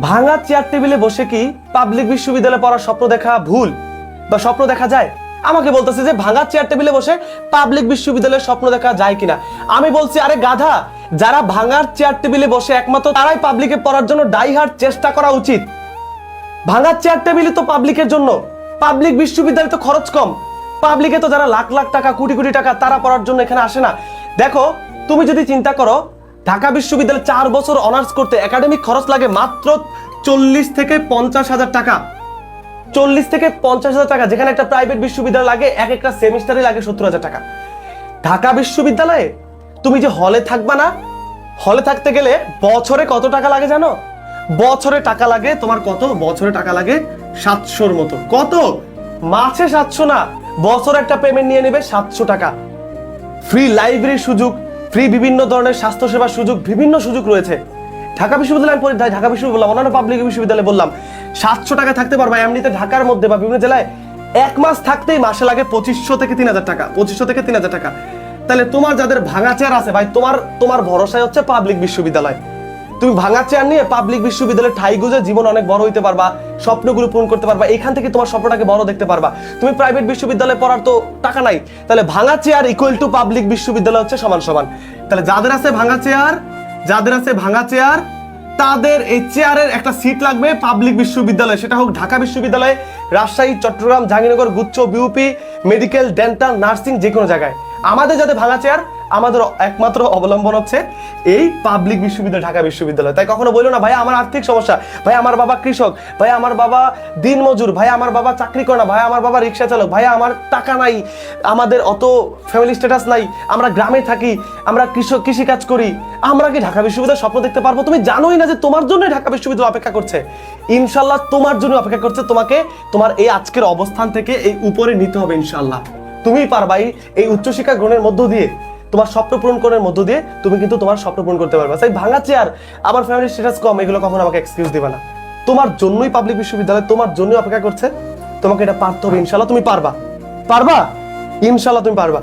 ভাঙা চেয়ার টেবিলে বসে কি পাবলিক বিশ্ববিদ্যালয়ে পড়ার স্বপ্ন দেখা ভুল? বা স্বপ্ন দেখা যায়? আমাকে বলতেছে যে ভাঙা চেয়ার টেবিলে বসে পাবলিক বিশ্ববিদ্যালয়ের স্বপ্ন দেখা যায় কিনা। আমি বলছি, আরে গাধা, যারা ভাঙার চেয়ার টেবিলে বসে একমাত্র তারাই পাবলিকে পড়ার জন্য ডাইহার চেষ্টা করা উচিত। ভাঙার চেয়ার টেবিলই তো পাবলিকের জন্য। পাবলিক বিশ্ববিদ্যালয়ে তো খরচ কম। পাবলিকে তো যারা লাখ লাখ টাকা, কোটি কোটি টাকা তারা পড়ার জন্য এখানে আসে না। দেখো, তুমি যদি চিন্তা করো ঢাকা বিশ্ববিদ্যালয়ে চার বছর অনার্স করতে একাডেমিক খরচ লাগে মাত্র চল্লিশ থেকে পঞ্চাশ হাজার টাকা। চল্লিশ থেকে পঞ্চাশ হাজার টাকা, যেখানে একটা প্রাইভেট বিশ্ববিদ্যালয় লাগে, এক একটা সেমিস্টারে লাগে সত্তর হাজার টাকা। ঢাকা বিশ্ববিদ্যালয়ে তুমি যে হলে থাকবা না হলে থাকতে গেলে বছরে কত টাকা লাগে জানো? বছরে টাকা লাগে, তোমার কত? বছরে টাকা লাগে সাতশোর মতো। কত? মাসে সাতশো না, বছর একটা পেমেন্ট নিয়ে নেবে সাতশো টাকা। ফ্রি লাইব্রেরির সুযোগ ফ্রি বিভিন্ন ধরনের স্বাস্থ্যসেবার সুযোগ, বিভিন্ন সুযোগ রয়েছে। ঢাকা বিশ্ববিদ্যালয় আমি ঢাকা বিশ্ববিদ্যালয় বললাম অন্যান্য পাবলিক বিশ্ববিদ্যালয়ে বললাম, সাতশো টাকা থাকতে পারবা এমনিতে ঢাকার মধ্যে বা বিভিন্ন জেলায়। এক মাস থাকতেই মাসে লাগে পঁচিশশো থেকে তিন হাজার টাকা, পঁচিশশো থেকে তিন হাজার টাকা। তাহলে তোমার যাদের ভাঙা চেয়ার আছে, ভাই, তোমার তোমার ভরসায় হচ্ছে পাবলিক বিশ্ববিদ্যালয়। তুমি ভাঙা চেয়ার নিয়ে পাবলিক বিশ্ববিদ্যালয়ে ঠাই গুজে জীবন অনেক বড় হইতে পারবা, স্বপ্নগুলো পূরণ করতে পারবা, এখান থেকে তোমার স্বপ্নটাকে বড় দেখতে পারবা। তুমি প্রাইভেট বিশ্ববিদ্যালয়ে পড়ার তো টাকা নাই, তাহলে ভাঙা চেয়ার ইকুয়াল টু পাবলিক বিশ্ববিদ্যালয় হচ্ছে সমান সমান। তাহলে যাদের আছে ভাঙা চেয়ার যাদের আছে ভাঙা চেয়ার তাদের এই চেয়ারের একটা সিট লাগবে পাবলিক বিশ্ববিদ্যালয়ে। সেটা হোক ঢাকা বিশ্ববিদ্যালয়, রাজশাহী, চট্টগ্রাম, জাহাঙ্গীরনগর, গুচ্ছ বিউপি মেডিকেল ডেন্টাল নার্সিং যে কোনো জায়গায়। আমাদের যাতে ভাঙা চেয়ার আমাদের একমাত্র অবলম্বন হচ্ছে এই পাবলিক বিশ্ববিদ্যালয়, ঢাকা বিশ্ববিদ্যালয়। তাই কখনো বলল না, ভাই, আমার আর্থিক সমস্যা, ভাই, আমার বাবা কৃষক, ভাই, আমার বাবা দিনমজুর, ভাই, আমার বাবা চাকরি করে না, ভাই, আমার বাবা রিক্সা চালক, ভাই, আমার টাকা নাই, আমাদের অত ফ্যামিলি স্ট্যাটাস নাই, আমরা গ্রামে থাকি, আমরা কৃষক, কৃষি কাজ করি, আমরা কি ঢাকা বিশ্ববিদ্যালয় স্বপ্ন দেখতে পারব? তুমি জানোই না যে তোমার জন্য ঢাকা বিশ্ববিদ্যালয় অপেক্ষা করছে। ইনশাল্লাহ তোমার জন্য অপেক্ষা করছে তোমাকে, তোমার এই আজকের অবস্থান থেকে এই উপরে নিতে হবে, ইনশাল্লাহ। তুমিই পারবাই এই- এই উচ্চশিক্ষা গ্রহণের মধ্য দিয়ে, তোমার স্বপ্ন পূরণ করার মধ্য দিয়ে তুমি কিন্তু তোমার স্বপ্ন পূরণ করতে পারবে। তাই ভাঙা চেয়ার আমার ফ্যামিলির স্ট্যাটাস কম, এগুলো কখনো আমাকে এক্সকিউজ দিবে না। তোমার জন্যই পাবলিক বিশ্ববিদ্যালয়, তোমার জন্যই অপেক্ষা করছে। তোমাকে এটা পারতে হবে ইনশাল্লাহ তুমি পারবা। পারবা? ইনশাল্লাহ তুমি পারবা।